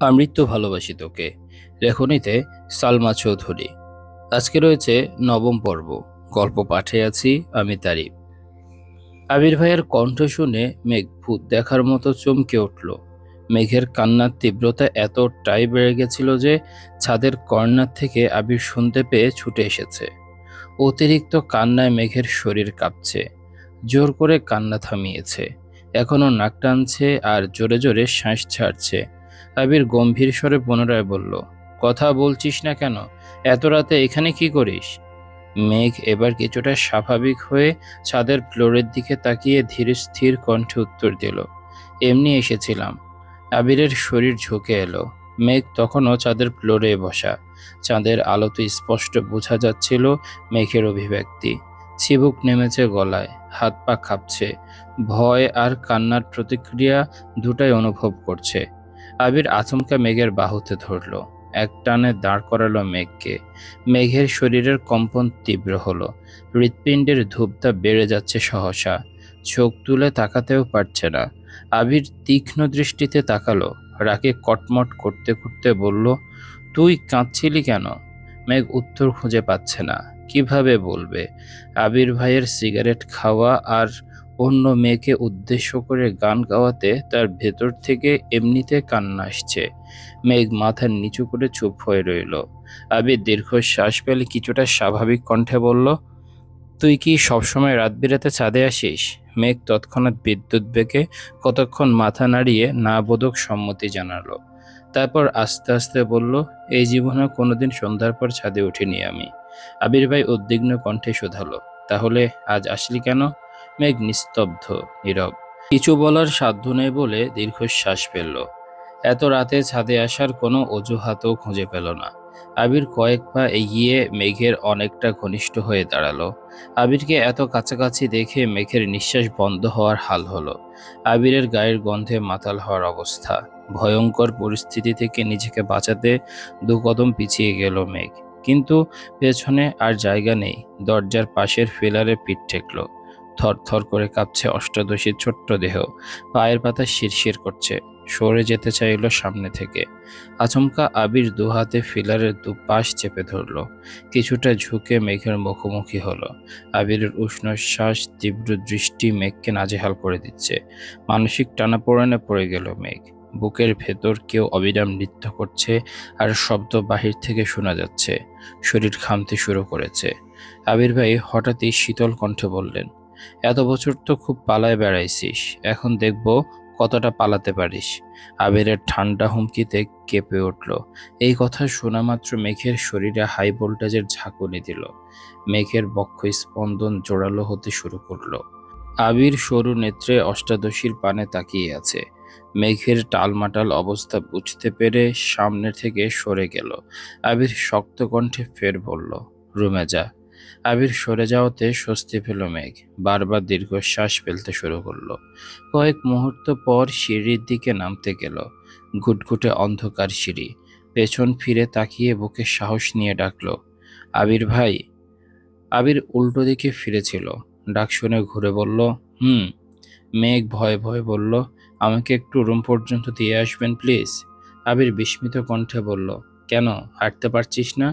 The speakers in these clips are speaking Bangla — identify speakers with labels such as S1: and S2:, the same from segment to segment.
S1: আমৃত্যু ভালোবাসি তোকে। লেখনীতে সালমা চৌধুরী। আজকে রয়েছে নবম পর্ব। গল্প পাঠে আছি আমি তারিফ। আবির ভাইয়ের কণ্ঠ শুনে মেঘ ভূত দেখার মতো চমকে উঠল। মেঘের কান্নার তীব্রতা এতটাই বেড়ে গেছিল যে ছাদের কর্নার থেকে আবির শুনতে পেয়ে ছুটে এসেছে। অতিরিক্ত কান্নায় মেঘের শরীর কাঁপছে। জোর করে কান্না থামিয়েছে। এখনও নাক টানছে আর জোরে জোরে শ্বাস ছাড়ছে। আবির গম্ভীর স্বরে পুনরায় বলল, কথা বলছিস না কেন? এত রাতে এখানে কি করিস? মেঘ এবার কিছুটা স্বাভাবিক হয়ে ছাদের ফ্লোরের দিকে তাকিয়ে ধীরে স্থির কণ্ঠে উত্তর দিল, এমনি এসেছিলাম। আবিরের শরীর ঝুঁকে এলো। মেঘ তখনও চাঁদের ফ্লোরে বসা। চাঁদের আলোতে স্পষ্ট বোঝা যাচ্ছিল মেঘের অভিব্যক্তি। চিবুক নেমেছে গলায়, হাত পা কাঁপছে। ভয় আর কান্নার প্রতিক্রিয়া দুটাই অনুভব করছে। আবির আচমকা মেঘের বাহুতে ধরল। এক টানে দাঁড় করালো মেঘকে। মেঘের শরীরের কম্পন তীব্র হলো। হৃৎপিণ্ডের ধূপটা বেড়ে যাচ্ছে সহসা। চোখ তুলে তাকাতেও পারছে না। আবির তীক্ষ্ণ দৃষ্টিতে তাকালো। রাকে কটমট করতে করতে বলল, তুই কাঁদছিলি কেন? মেঘ উত্তর খুঁজে পাচ্ছে না। কীভাবে বলবে? আবির ভাইয়ের সিগারেট খাওয়া আর অন্য মেয়েকে উদ্দেশ্য করে গান গাওয়াতে তার ভেতর থেকে এমনিতে কান্না আসছে। মেঘ মাথা নিচু করে চুপ হয়ে রইল। আবির দীর্ঘ শ্বাস পেলে কিছুটা স্বাভাবিক কণ্ঠে বলল, তুই কি সবসময় রাত বিরাতে ছাদে আসিস? মেঘ তৎক্ষণাৎ বিদ্যুৎ বেগে কতক্ষণ মাথা নাড়িয়ে না বোধক সম্মতি জানালো। তারপর আস্তে আস্তে বলল, এই জীবনে কোনোদিন সন্ধ্যার পর ছাদে উঠিনি আমি। আবির ভাই উদ্বিগ্ন কণ্ঠে শোধালো, তাহলে আজ আসলি কেন? মেঘ নিস্তব্ধ, নীরব। কিছু বলার সাধ্য নেই বলে দীর্ঘশ্বাস ফেলল। এত রাতে ছাদে আসার কোনো অজুহাতও খুঁজে পেল না। আবির কয়েক পা এগিয়ে মেঘের অনেকটা ঘনিষ্ঠ হয়ে দাঁড়াল। আবিরকে এত কাছাকাছি দেখে মেঘের নিঃশ্বাস বন্ধ হওয়ার হাল হলো। আবিরের গায়ের গন্ধে মাতাল হওয়ার অবস্থা। ভয়ঙ্কর পরিস্থিতি থেকে নিজেকে বাঁচাতে দু কদম পিছিয়ে গেল মেঘ। কিন্তু পেছনে আর জায়গা নেই। দরজার পাশের ফেলারে পিঠ ঠেকলো। থরথর করে কাঁপছে অষ্টাদশীর ছোট্ট দেহ। পায়ের পাতা শিরশির করছে। সরে যেতে চাইল সামনে থেকে। আচমকা আবির দুহাতে ফিলারের দুপাশ চেপে ধরল। কিছুটা ঝুঁকে মেঘের মুখোমুখি হলো। আবিরের উষ্ণ শ্বাস তীব্র দৃষ্টি মেঘকে নাজেহাল করে দিচ্ছে। মানসিক টানাপোড়েনে পড়ে গেল মেঘ। বুকের ভেতর কেউ অবিরাম নৃত্য করছে আর শব্দ বাহির থেকে শোনা যাচ্ছে। শরীর ঘামতে শুরু করেছে। আবির ভাই হঠাৎই শীতল কণ্ঠে বললেন এত বছর তো খুব পালায় বেড়াইছিস, এখন দেখব কতটা পালাতে পারিস। আবিরের ঠান্ডা হুমকিতে কেঁপে উঠল। এই কথা শোনা মাত্র মেঘের শরীরে হাই ভোল্টেজের ঝাঁকুনি দিল। মেঘের বক্ষ স্পন্দন জোরালো হতে শুরু করল। আবির সরু নেত্রে অষ্টাদশীর পানে তাকিয়ে আছে। মেঘের টালমাটাল অবস্থা বুঝতে পেরে সামনে থেকে সরে গেল। আবির শক্ত কণ্ঠে ফের বলল রুমে যা আবির সরে যাওয়াতে স্বস্তি পেল মেঘ। বারবার দীর্ঘশ্বাস ফেলতে শুরু করল। কয়েক মুহূর্ত পর সিঁড়ির দিকে নামতে গেল। ঘুটঘুটে অন্ধকার সিঁড়ি। পেছন ফিরে তাকিয়ে বুকে সাহস নিয়ে ডাকলো, আবির ভাই। আবির উল্টো দিকে ফিরেছিল। ডাক শুনে ঘুরে বলল, হুম। মেঘ ভয়ে ভয়ে বলল, আমাকে একটু রুম পর্যন্ত দিয়ে আসবেন প্লিজ। আবির বিস্মিত কণ্ঠে বলল, কেন? হাঁটতে পারছিস না?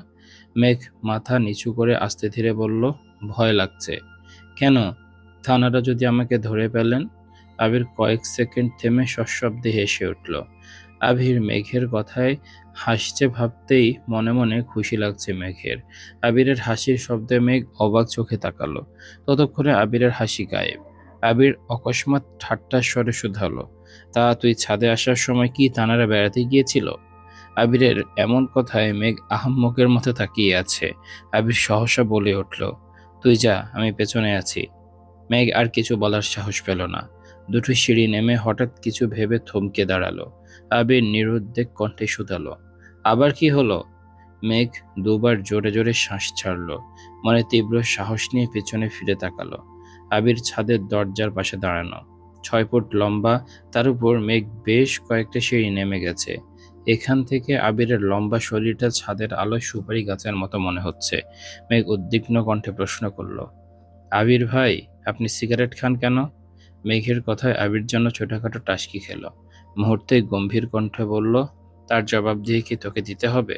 S1: মেঘ মাথা নিচু করে আস্তে ধীরে বলল, ভয় লাগছে। কেন? থানারা যদি আমাকে ধরে পেলেন আবির কয়েক সেকেন্ড থেমে সশব্দে হেসে উঠল। আবির মেঘের কথায় হাসছে ভাবতেই মনে মনে খুশি লাগছে মেঘের। আবিরের হাসির শব্দে মেঘ অবাক চোখে তাকালো। ততক্ষণে আবিরের হাসি গায়েব। আবির অকস্মাৎ ঠাট্টার স্বরে শুধালো। তা তুই ছাদে আসার সময় কি তানারা বেড়াতে গিয়েছিল? আবিরের এমন কথায় মেঘ আহাম্মকের মতো তাকিয়ে আছে। আবির সহসা বলে উঠল, তুই যা, আমি পেছনে আছি। মেঘ আর কিছু বলার সাহস পেল না। দুটো সিঁড়ি নেমে হঠাৎ কিছু ভেবে থমকে দাঁড়াল। আবির নিরুদ্বেগ কণ্ঠে শুধালো, আবার কি হলো? মেঘ দুবার জোরে জোরে শ্বাস ছাড়ল, মনে তীব্র সাহস নিয়ে পেছনে ফিরে তাকালো। আবির ছাদের দরজার পাশে দাঁড়ানো, ছয় ফুট লম্বা, তার উপর মেঘ বেশ কয়েকটা সিঁড়ি নেমে গেছে। এখান থেকে আবিরের লম্বা শরীরটা ছাদের আলোয় সুপারি গাছের মতো মনে হচ্ছে। মেঘ উদ্বিগ্ন কণ্ঠে প্রশ্ন করল, আবির ভাই, আপনি সিগারেট খান কেন? মেঘের কথায় আবির জন্য ছোটখাটো টাসকি খেল। মুহূর্তে গম্ভীর কণ্ঠে বলল, তার জবাব দিয়ে কি তোকে দিতে হবে?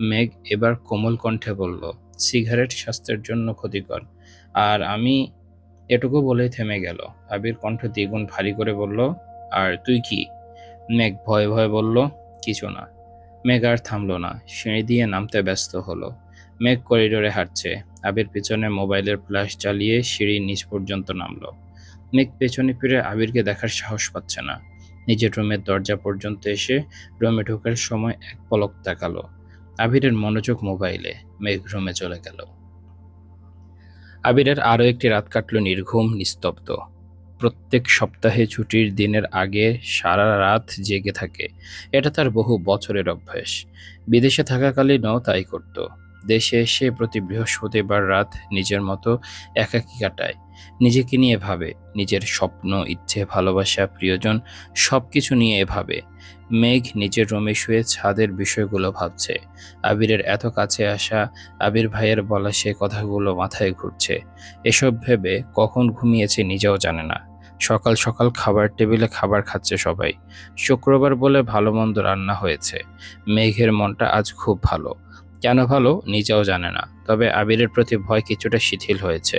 S1: মেঘ এবার কোমল কণ্ঠে বলল, সিগারেট স্বাস্থ্যের জন্য ক্ষতিকর। আর আমি এটুকু বলেই থেমে গেল। আবির কণ্ঠ দ্বিগুণ ভারী করে বলল, আর তুই কি? মেঘ ভয়ে ভয়ে বলল কিছু না। মেঘ আর থামলো না। সিঁড়ি দিয়ে নামতে ব্যস্ত হলো। মেঘ করিডোরে হাঁটছে। আবির পিছনে মোবাইলের ফ্ল্যাশ চালিয়ে সিঁড়ির নিচ পর্যন্ত নামলো। মেঘ পেছনে ফিরে আবিরকে দেখার সাহস পাচ্ছে না। নিজের রুমের দরজা পর্যন্ত এসে রুমে ঢোকার সময় এক পলক তাকালো। আবিরের মনোযোগ মোবাইলে। মেঘ রুমে চলে গেল। আবিরের আরও একটি রাত কাটল নির্ঘুম, নিস্তব্ধ। প্রত্যেক সপ্তাহে ছুটির দিনের আগে সারা রাত জেগে থাকে। এটা তার বহু বছরের অভ্যাস। বিদেশে থাকাকালীনও তাই করত। দেশে এসে প্রতি বৃহস্পতিবার রাত নিজের মতো একাকী কাটায়। নিজেকে নিয়ে ভাবে, নিজের স্বপ্ন, ইচ্ছে, ভালোবাসা, প্রিয়জন সব কিছু নিয়ে ভাবে। মেঘ নিজের রুমে শুয়ে ছাদের বিষয়গুলো ভাবছে। আবিরের এত কাছে আসা, আবির ভাইয়ের বলা সে কথাগুলো মাথায় ঘুরছে। এসব ভেবে কখন ঘুমিয়েছে নিজেও জানে না। সকাল সকাল খাবার টেবিলে খাবার খাচ্ছে সবাই। শুক্রবার বলে ভালো মন্দ রান্না হয়েছে। মেঘের মনটা আজ খুব ভালো। কেন ভালো নিজেও জানে না। তবে আবিরের প্রতি ভয় কিছুটা শিথিল হয়েছে।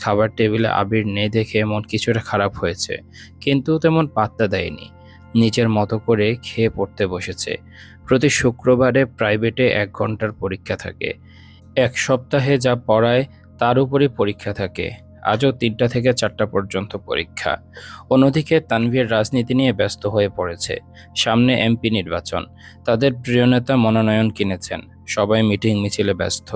S1: খাবার টেবিলে আবির নেই দেখে মন কিছুটা খারাপ হয়েছে, কিন্তু তেমন পাত্তা দেয়নি। নিজের মতো করে খেয়ে পড়তে বসেছে। প্রতি শুক্রবারে প্রাইভেটে এক ঘণ্টার পরীক্ষা থাকে। এক সপ্তাহে যা পড়ায় তার উপরই পরীক্ষা থাকে। আজও তিনটা থেকে চারটা পর্যন্ত পরীক্ষা। অন্যদিকে তানভীর রাজনীতি নিয়ে ব্যস্ত হয়ে পড়েছে। সামনে এমপি নির্বাচন। তাদের প্রিয় নেতা মনোনয়ন কিনেছেন। সবাই মিটিং মিছিলে ব্যস্ত।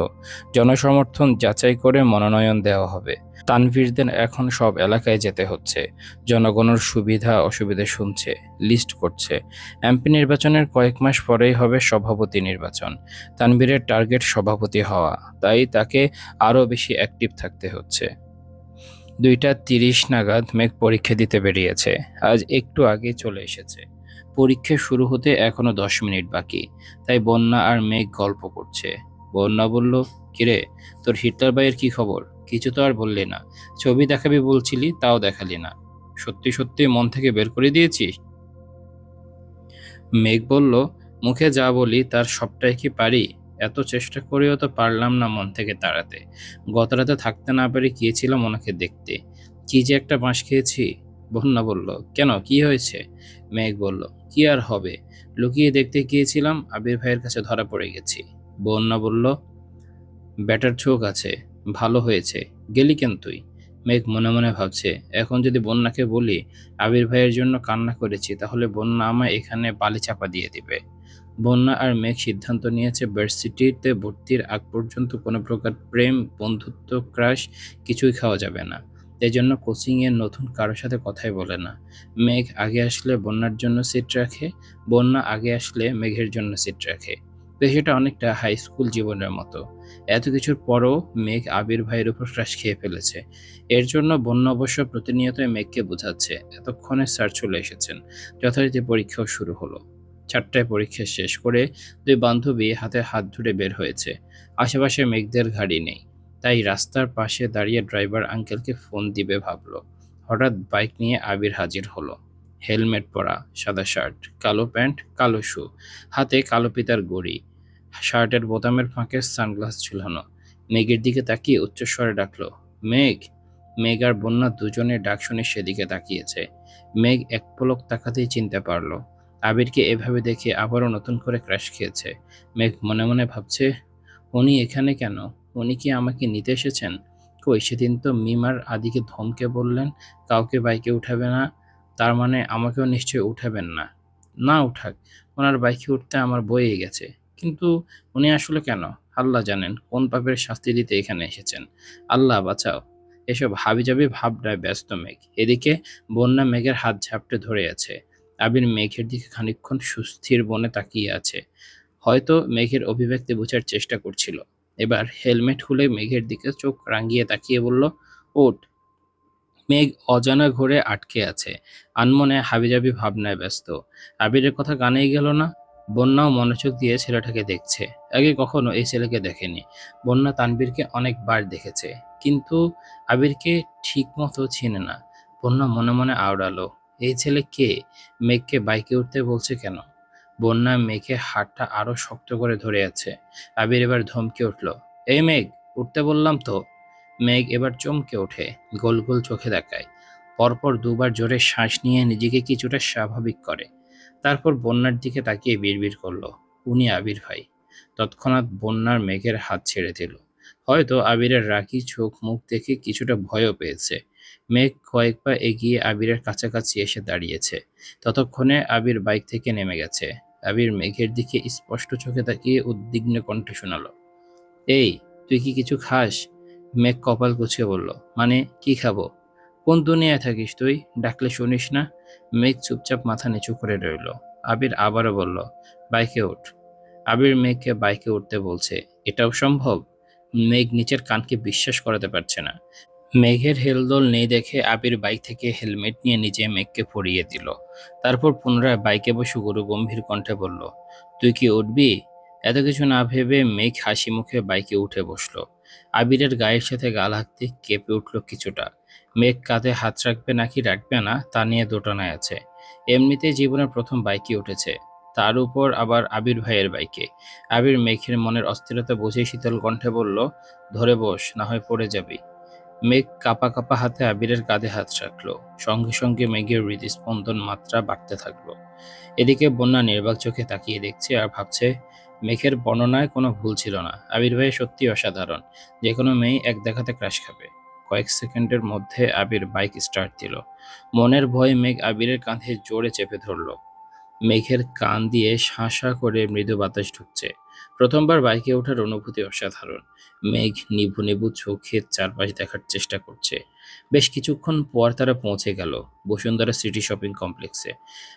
S1: জনসমর্থন যাচাই করে মনোনয়ন দেওয়া হবে। তানভীরদের এখন সব এলাকায় যেতে হচ্ছে। জনগণের সুবিধা অসুবিধা শুনছে, লিস্ট করছে। এমপি নির্বাচনের কয়েক মাস পরেই হবে সভাপতি নির্বাচন। তানভীরের টার্গেট সভাপতি হওয়া, তাই তাকে আরও বেশি অ্যাক্টিভ থাকতে হচ্ছে। দুইটা তিরিশ নাগাদ মেঘ পরীক্ষা দিতে বেরিয়েছে। আজ একটু আগে চলে এসেছে। পরীক্ষা শুরু হতে এখনও দশ মিনিট বাকি। তাই বন্যা আর মেঘ গল্প করছে। বন্যা বলল, কিরে, তোর হিটলার ভাইয়ের কি খবর? কিছু তো আর বললি না। ছবি দেখাবি বলছিলি, তাও দেখালি না। সত্যি সত্যি মন থেকে বের করে দিয়েছিস? মেঘ বলল, মুখে যা বলি, তার সবটাই কি পারি? এত চেষ্টা করেও তো পারলাম না মন থেকে তাড়াতে। গতরাতে থাকতে না পেরে গিয়েছিলাম ওনাকে দেখতে। কি যে একটা বাঁশ খেয়েছি। বন্যা বলল, কেন? কি হয়েছে? মেঘ বলল, কি আর হবে? লুকিয়ে দেখতে গিয়েছিলাম, আবির ভাইয়ের কাছে ধরা পড়ে গেছি। বন্যা বলল, ব্যাটার চোখ আছে, ভালো হয়েছে, গেলি কেন তুই? মেঘ মনে মনে ভাবছে, এখন যদি বন্যাকে বলি, আবির ভাইয়ের জন্য কান্না করেছি, তাহলে বন্যা আমায় এখানে বালি চাপা দিয়ে দিবে। বন্যা আর মেঘ সিদ্ধান্ত নিয়েছে ভার্সিটিতে ভর্তির আগ পর্যন্ত কোনো প্রকার প্রেম, বন্ধুত্ব, ক্রাশ কিছুই খাওয়া যাবে না। এই জন্য কোচিংয়ের নতুন কারোর সাথে কথাই বলে না। মেঘ আগে আসলে বন্যার জন্য সিট রাখে, বন্যা আগে আসলে মেঘের জন্য সিট রাখে। বিষয়টা অনেকটা হাই স্কুল জীবনের মতো। এত কিছুর পরও মেঘ আবির ভাইয়ের উপর ক্রাশ খেয়ে ফেলেছে। এর জন্য বন্যা অবশ্য প্রতিনিয়ত মেঘকে বোঝাচ্ছে। এতক্ষণে স্যার চলে এসেছেন। যথারীতি পরীক্ষাও শুরু হলো। চারটায় পরীক্ষা শেষ করে দুই বান্ধবী হাতে হাত ধরে বের হয়েছে। আশেপাশে মেঘদের গাড়ি নেই। তাই রাস্তার পাশে দাঁড়িয়ে ড্রাইভার আঙ্কেলকে ফোন দিবে ভাবলো। হঠাৎ বাইক নিয়ে আবির হাজির হলো। হেলমেট পরা, সাদা শার্ট, কালো প্যান্ট, কালো শু, হাতে কালো পিতার গড়ি, শার্টের বোতামের ফাঁকে সানগ্লাস ঝুলানো। মেঘের দিকে তাকিয়ে উচ্চস্বরে ডাকলো, মেঘ! মেঘ আর বন্যা দুজনের ডাক শুনে সেদিকে তাকিয়েছে। মেঘ এক পলক তাকাতেই চিনতে পারল। আবিরকে এভাবে দেখে আবারও নতুন করে ক্র্যাশ খেয়েছে। মেঘ মনে মনে ভাবছে, উনি এখানে কেন? উনি কি আমাকে নিতে এসেছেন? কই, সেদিন তো মিমার আদিকে ধমকে বললেন, কাউকে বাইকে উঠাবে না, তার মানে আমাকেও নিশ্চয়ই উঠাবেন না। না উঠাক, ওনার বাইকে উঠতে আমার বয়ে গেছে। কিন্তু উনি আসলে কেন? আল্লাহ জানেন, কোন পাপের শাস্তি দিতে এখানে এসেছেন। আল্লাহ বাঁচাও। এসব হাবিজাবি ভাবনায় ব্যস্ত মেঘ। এদিকে বন্যা মেঘের হাত ঝাপটে ধরে আছে। আবির মেঘের দিকে খানিকক্ষণ সুস্থির বনে তাকিয়ে আছে। হয়তো মেঘের অভিব্যক্তি বোঝার চেষ্টা করছিল। এবার হেলমেট খুলে মেঘের দিকে চোখ রাঙিয়ে তাকিয়ে বলল ওট মেঘ অজানা ঘরে আটকে আছে। আনমনে হাবিজাবি ভাবনায় ব্যস্ত। আবিরের কথা কানেই গেল না। বন্যাও মনোযোগ দিয়ে ছেলেটাকে দেখছে। আগে কখনো এই ছেলেকে দেখেনি। বন্যা তানবীরকে অনেকবার দেখেছে। কিন্তু আবিরকে ঠিক মতো চিনে না। বন্যা মনে মনে আওড়ালো, এই ছেলে কে? মেঘকে বাইকে উঠতে বলছে কেন? বন্যা মেঘে হাতটা আরও শক্ত করে ধরে আছে। আবির এবার ধমকে উঠল, এই মেঘ, উঠতে বললাম তো? মেঘ এবার চমকে ওঠে, গোল গোল চোখে দেখায়। পরপর দুবার জোরে শ্বাস নিয়ে নিজেকে কিছুটা স্বাভাবিক করে। তারপর বন্যার দিকে তাকিয়ে বিড়বিড় করল, উনি আবির ভাই। তৎক্ষণাৎ বন্যার মেঘের হাত ছেড়ে দিল। হয়তো আবিরের রাখি চোখ মুখ দেখে কিছুটা ভয়ও পেয়েছে। মেঘ কয়েক পা এগিয়ে আবিরের কাছাকাছি এসে দাঁড়িয়েছে। ততক্ষণে আবির বাইক থেকে নেমে গেছে। আবির মেঘের দিকে স্পষ্ট চোখে তাকিয়ে উদ্বিগ্ন কণ্ঠে শোনালো। এই, তুই কি কিছু খাস? মেঘ কপাল কুচিয়ে বলল। মানে কি খাব? কোন দুনিয়ায় থাকিস তুই? ডাকলে শুনিস না? মেঘ চুপচাপ মাথা নিচু করে রইল। আবির আবারও বলল, বাইকে উঠ। আবির মেঘকে বাইকে উঠতে বলছে, এটাও সম্ভব? মেঘ নিচের কানকে বিশ্বাস করাতে পারছে না। মেঘের হেলদোল নেই দেখে আবির বাইক থেকে হেলমেট নিয়ে নিজে মেঘকে পরিয়ে দিল। তারপর পুনরায় বাইকে বসে গুরু গম্ভীর কণ্ঠে বলল, তুই কি উঠবি? এত কিছু না ভেবে মেঘ হাসি মুখে বাইকে উঠে বসল। আবিরের গায়ের সাথে গা লাগতে কেঁপে উঠল কিছুটা। মেঘ কাঁধে হাত রাখবে নাকি রাখবে না, তা নিয়ে দোটানায় আছে। এমনিতেই জীবনের প্রথম বাইকে উঠেছে। তার উপর আবার আবির ভাইয়ের বাইকে। আবির মেঘের মনের অস্থিরতা বুঝে শীতল কণ্ঠে বলল, ধরে বস, না হয় পড়ে যাবি। মেঘ কাপা কাপা হাতে আবিরের কাঁধে হাত রাখল। সঙ্গে সঙ্গে মেঘের হৃদস্পন্দন মাত্রা বাড়তে থাকল। এদিকে বন্যা নির্বাক চোখে তাকিয়ে দেখছে আর ভাবছে, মেঘের বর্ণনায় কোনো ভুল ছিল না। আবির ভাই সত্যি অসাধারণ। যে কোনো মেয়ে এক দেখাতে ক্রাশ খাবে। কয়েক সেকেন্ডের মধ্যে আবির বাইক স্টার্ট দিল। মনের ভয়ে মেঘ আবিরের কাঁধে জোরে চেপে ধরল। মেঘের কান দিয়ে শাঁ শাঁ করে মৃদু বাতাস ঢুকছে। প্রথমবার বাইকে ওঠার অনুভূতি অসাধারণ। মেঘ নিভু নিভু চোখে চারপাশ দেখার চেষ্টা করছে। বেশ কিছুক্ষণ পর তারা পৌঁছে গেল বসুন্ধরা সিটি শপিং কমপ্লেক্সে।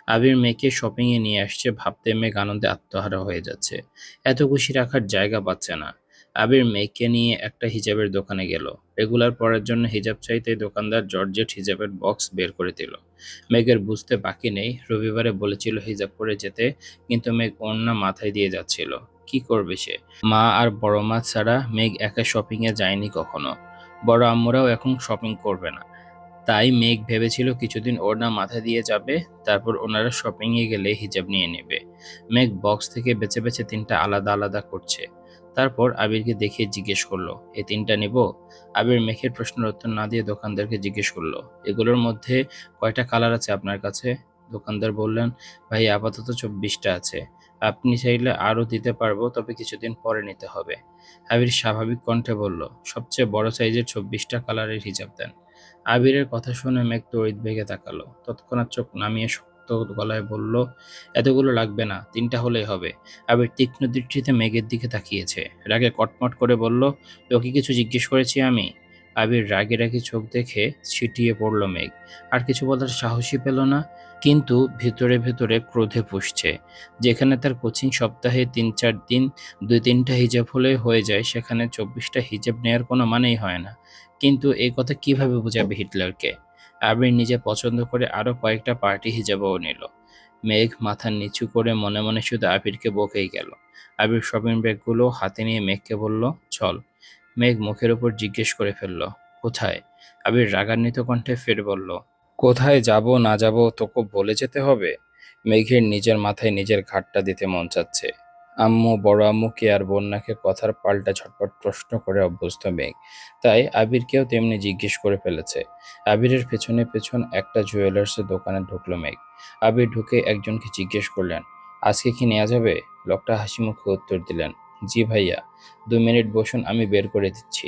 S1: আবির মেঘকে শপিংয়ে নিয়ে আসছে ভাবতে মেঘ আনন্দে আত্মহারা হয়ে যাচ্ছে। এত খুশি রাখার জায়গা পাচ্ছে না। আবির মেঘকে নিয়ে একটা হিজাবের দোকানে গেল। রেগুলার পরার জন্য হিজাব চাইতে দোকানদার জর্জেট হিজাবের বক্স বের করে দিল। মেঘের বুঝতে বাকি নেই, রবিবারে বলেছিল হিজাব পরে যেতে, কিন্তু মেঘ ওড়না মাথায় দিয়ে যাচ্ছিল। কি করবে সে? মা আর বড় মা ছাড়া মেঘ একা শপিংয়ে যায়নি কখনো। বড় আম্মুরাও এখন শপিং করবে না। তাই মেঘ ভেবেছিল কিছুদিন ওড়না মাথা দিয়ে যাবে, তারপর ওনারা শপিংয়ে গেলে হিজাব নিয়ে নেবে। মেঘ বক্স থেকে বেছে বেছে তিনটা আলাদা আলাদা করছে। তারপর আবিরকে দেখিয়ে জিজ্ঞেস করল এই তিনটা নেব? আবির মেঘের প্রশ্নের উত্তর না দিয়ে দোকানদারকে জিজ্ঞেস করল, এগুলোর মধ্যে কয়টা কালার আছে আপনার কাছে? দোকানদার বললেন, ভাই, আপাতত চব্বিশটা আছে। আপনি চাইলে আরও দিতে পারব, তবে কিছুদিন পরে নিতে হবে। আবির স্বাভাবিক কণ্ঠে বলল, সবচেয়ে বড় সাইজের চব্বিশটা কালারের হিজাব দেন। আবিরের কথা শুনে মেঘ তড়িৎ বেগে তাকালো, তৎক্ষণাৎ চোখ নামিয়ে শক্ত গলায় বলল, এতগুলো লাগবে না, তিনটা হলেই হবে। আবির তীক্ষ্ণ দৃষ্টিতে মেঘের দিকে তাকিয়েছে। রাগে কটমট করে বলল, তোকে কিছু জিজ্ঞেস করেছি আমি? আবির রাগে রাগে চোখ দেখে ছিটিয়ে পড়ল মেঘ। আর কিছু বলার সাহসই পেল না, কিন্তু ভেতরে ভেতরে ক্রোধে পুষছে। যেখানে তার কোচিং সপ্তাহে তিন চার দিন, দুই তিনটা হিজাব হলে হয়ে যায়, সেখানে চব্বিশটা হিজাব নেওয়ার কোনো মানেই হয় না। কিন্তু এই কথা কীভাবে বোঝাবে হিটলারকে? আবির নিজে পছন্দ করে আরও কয়েকটা পার্টি হিজাবও নিল। মেঘ মাথা নিচু করে মনে মনে শুধু আবিরকে বকেই গেল। আবির শপিং ব্যাগগুলো হাতে নিয়ে মেঘকে বলল, চল। মেঘ মুখের উপর জিজ্ঞেস করে ফেলল, কোথায়? আবির রাগান্বিত কণ্ঠে ফের বলল, কোথায় যাব, না যাব তোকে বলে যেতে হবে? মেঘের নিজের মাথায় নিজের ঘাটটা দিতে মন চাচ্ছে। আম্মু, বড় আম্মুকে আর বন্যাকে কথার পাল্টা ঝটপট প্রশ্ন করে অভ্যস্ত মেঘ। তাই আবিরকেও তেমনি জিজ্ঞেস করে ফেলেছে। আবিরের পেছনে পেছন একটা জুয়েলার্সের দোকানে ঢুকলো মেঘ। আবির ঢুকে একজনকে জিজ্ঞেস করলেন, আজকে কি নেওয়া যাবে? লোকটা হাসি মুখে উত্তর দিলেন, জি ভাইয়া, দুই মিনিট বসুন, আমি বের করে দিচ্ছি।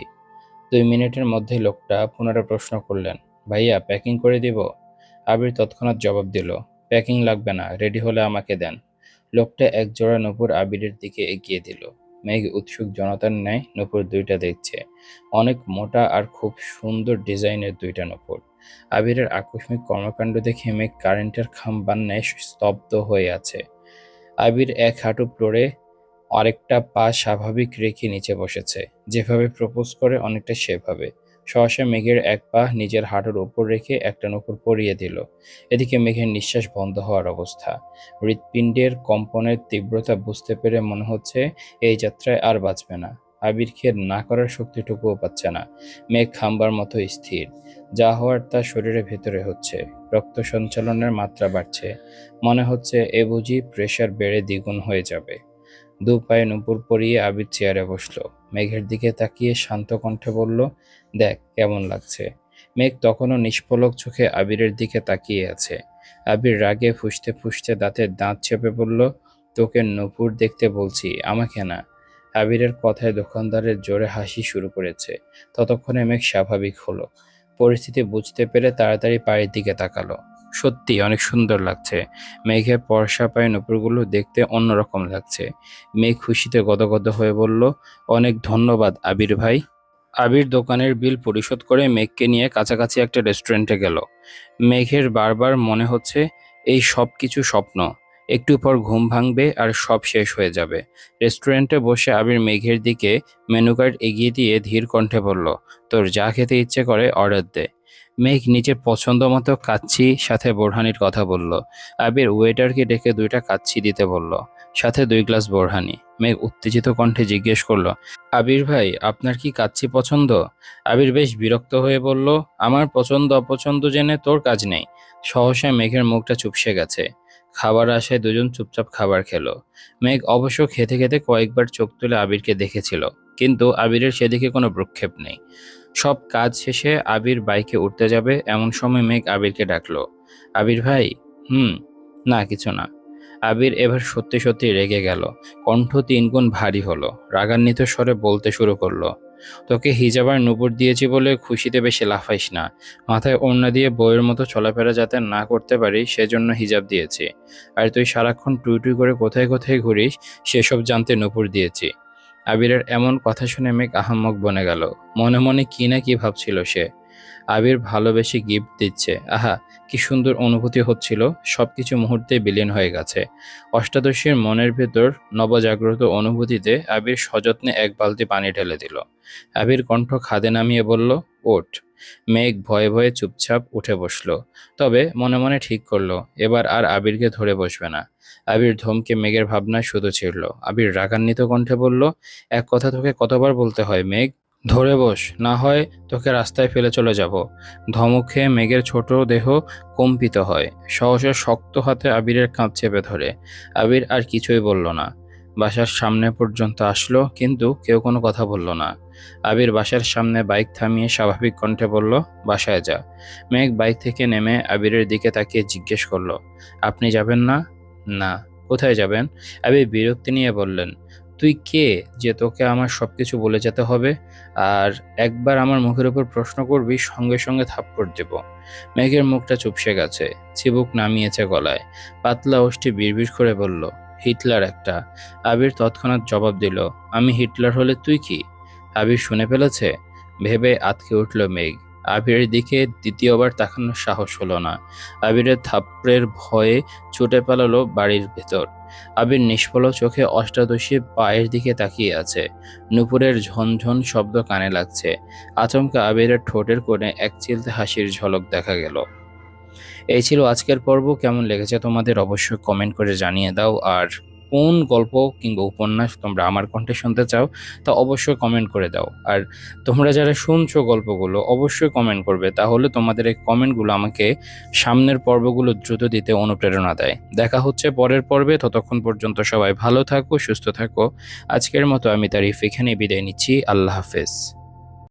S1: দুই মিনিটের মধ্যে লোকটা পুনরায় প্রশ্ন করলেন, ভাইয়া প্যাকিং করে দিব? আবির তৎক্ষণাৎ জবাব দিল প্যাকিং লাগবে না রেডি হলে আমাকে দেন। লোকটা এক জোড়া নূপুর আবিরের দিকে এগিয়ে দিল। মেঘ উৎসুক, জনতার ন্যায় নূপুর দুইটা দেখছে। অনেক মোটা আর খুব সুন্দর ডিজাইনের দুইটা নূপুর। আবিরের আকস্মিক কর্মকাণ্ড দেখে মেঘ কারেন্টের খাম্বার ন্যায় স্তব্ধ হয়ে আছে। আবির এক হাঁটু ফ্লোরে আরেকটা পা স্বাভাবিক রেখে নিচে বসেছে। যেভাবে প্রপোজ করে, অনেকটা সেভাবে। সহসা মেঘের এক পা নিজের হাঁটুর ওপর রেখে একটা নূপুর পরিয়ে দিল। এদিকে মেঘের নিঃশ্বাস বন্ধ হওয়ার অবস্থা। হৃৎপিণ্ডের কম্পনের তীব্রতা বুঝতে পেরে মনে হচ্ছে এই যাত্রায় আর বাঁচবে না। আবিরকে না করার শক্তিটুকুও পাচ্ছে না। মেঘ খাম্বার মতো স্থির। যা হওয়ার তা শরীরের ভেতরে হচ্ছে। রক্ত সঞ্চালনের মাত্রা বাড়ছে। মনে হচ্ছে এ বুঝি প্রেশার বেড়ে দ্বিগুণ হয়ে যাবে। দু পায়ে নুপুর পরিয়ে আবির চেয়ারে বসল। মেঘের দিকে তাকিয়ে শান্ত কণ্ঠে বলল, দেখ, কেমন লাগছে। মেঘ তখনও নিষ্পলক চোখে আবিরের দিকে তাকিয়ে আছে। আবির রাগে ফুসতে ফুসতে দাঁতের দাঁত চেপে বলল, তোকে নূপুর দেখতে বলছি, আমাকে না। আবিরের কথায় দোকানদারের জোরে হাসি শুরু করেছে। ততক্ষণে মেঘ স্বাভাবিক হলো। পরিস্থিতি বুঝতে পেরে তাড়াতাড়ি পায়ের দিকে তাকালো। সত্যি অনেক সুন্দর লাগছে। মেঘের পরশা পায়ে নুপুরগুলো দেখতে অন্যরকম লাগছে। মেঘ খুশিতে গদগদ হয়ে বলল, অনেক ধন্যবাদ, আবির ভাই। আবির দোকানের বিল পরিশোধ করে মেঘকে নিয়ে কাছাকাছি একটা রেস্টুরেন্টে গেল। মেঘের বারবার মনে হচ্ছে, এই সব কিছু স্বপ্ন। একটু পর ঘুম ভাঙবে আর সব শেষ হয়ে যাবে। রেস্টুরেন্টে বসে আবির মেঘের দিকে মেনু কার্ড এগিয়ে দিয়ে ধীর কণ্ঠে বলল, তোর যা খেতে ইচ্ছে করে, অর্ডার দে। মেঘ নিজের পছন্দ মতো কাচ্ছি সাথে বোরহানির কথা বলল। আবির ওয়েটারকে ডেকে দুইটা কাচ্ছি দিতে বলল। সাথে দুই গ্লাস বোরহানি। মেঘ উত্তেজিত কণ্ঠে জিজ্ঞেস করল, আবির ভাই, আপনার কি কাচ্ছি পছন্দ? আবির বেশ বিরক্ত হয়ে বলল, আমার পছন্দ অপছন্দ জেনে তোর কাজ নেই। সহসা মেঘের মুখটা চুপসে গেছে। খাবার আসায় দুজন চুপচাপ খাবার খেলো। মেঘ অবশ্য খেতে খেতে কয়েকবার চোখ তুলে আবিরকে দেখেছিল, কিন্তু আবিরের সেদিকে কোনো ভ্রুক্ষেপ নেই। সব কাজ শেষে আবির বাইকে উঠতে যাবে, এমন সময় মেঘ আবিরকে ডাকলো। আবির ভাই, হুম, না, কিছু না। আবির এবার সত্যি সত্যি রেগে গেল। কণ্ঠ তিনগুণ ভারী হলো। রাগান্বিত স্বরে বলতে শুরু করল, তোকে হিজাবার নুপুর দিয়েছি বলে খুশিতে বেশি লাফাইস না। মাথায় ওড়না দিয়ে বইয়ের মতো চলাফেরা যাতে না করতে পারি, সেজন্য হিজাব দিয়েছি। আর তুই সারাক্ষণ টুই টুই করে কোথায় কোথায় ঘুরিস, সেসব জানতে নুপুর দিয়েছি। আবিরের এমন কথা শুনে মেঘ আহাম্মক বনে গেল। মনে মনে কি না কি ভাবছিল সে। আবির ভালোবেসে গিফট দিচ্ছে। আহা, কি সুন্দর অনুভূতি হচ্ছিল। সবকিছু মুহূর্তে বিলীন হয়ে গেছে। অষ্টাদশীর মনের ভেতর নবজাগ্রত অনুভূতিতে আবির সযত্নে এক বালতি পানি ঢেলে দিল। আবির কণ্ঠ খাদে নামিয়ে বলল, ওঠ। মেঘ ভয়ে ভয়ে চুপচাপ উঠে বসল। তবে মনে মনে ঠিক করল, এবার আর আবিরকে ধরে বসবে না। আবির ধমকে মেঘের ভাবনায় শুধু ছিড়ল। আবির রাগান্বিত কণ্ঠে বলল, এক কথা তোকে কতবার বলতে হয় মেঘ? ধরে বস, না হয় তোকে রাস্তায় ফেলে চলে যাব। ধমক খেয়ে মেঘের ছোট দেহ কম্পিত হয়। সহসে শক্ত হাতে আবিরের কাঁধ চেপে ধরে। আবির আর কিছুই বলল না। বাসার সামনে পর্যন্ত আসলো, কিন্তু কেউ কোনো কথা বলল না। আবির বাসার সামনে বাইক থামিয়ে স্বাভাবিক কণ্ঠে বলল, বাসায় যা। মেঘ বাইক থেকে নেমে আবিরের দিকে তাকিয়ে জিজ্ঞেস করল, আপনি যাবেন না? না। কোথায় যাবেন? আবির বিরক্তি নিয়ে বললেন, তুই কে যে তোকে আমার সবকিছু বলে যেতে হবে? আর একবার আমার মুখের উপর প্রশ্ন করবি, সঙ্গে সঙ্গে থাপ্পড় দেব। মেঘের মুখটা চুপসে গেছে, চিবুক নামিয়েছে গলায়। পাতলা ওষ্ঠে বিড়বিড় করে বলল, হিটলার একটা। আবির তৎক্ষণাৎ জবাব দিল, আমি হিটলার হলে তুই কি? আবির শুনে ফেলেছে। ভেবে আতকে উঠল মেঘ। আবিরের দিকে দ্বিতীয়বার তাকানোর সাহস হলো না। আবিরের থাপড়ের ভয়ে ছুটে পালালো বাড়ির ভেতর। আবির নিষ্ফল চোখে অষ্টাদশী পায়ের দিকে তাকিয়ে আছে। নুপুরের ঝনঝন শব্দ কানে লাগছে। আচমকা আবিরের ঠোঁটের কোণে এক চিলতে হাসির ঝলক দেখা গেল। এই ছিল আজকের পর্ব। কেমন লেগেছে তোমাদের অবশ্যই কমেন্ট করে জানিয়ে দাও। আর কোন গল্প কিংবা উপন্যাস তোমরা আমার কণ্ঠে শুনতে চাও, তা অবশ্যই কমেন্ট করে দাও। আর তোমরা যারা শুনছো গল্পগুলো, অবশ্যই কমেন্ট করবে, তাহলে তোমাদের এই কমেন্টগুলো আমাকে সামনের পর্বগুলো দ্রুত দিতে অনুপ্রেরণা দেয়। দেখা হচ্ছে পরের পর্বে, ততক্ষণ পর্যন্ত সবাই ভালো থাকো, সুস্থ থাকো। আজকের মতো আমি তারিফ এখানে বিদায় নিচ্ছি, আল্লাহ হাফেজ।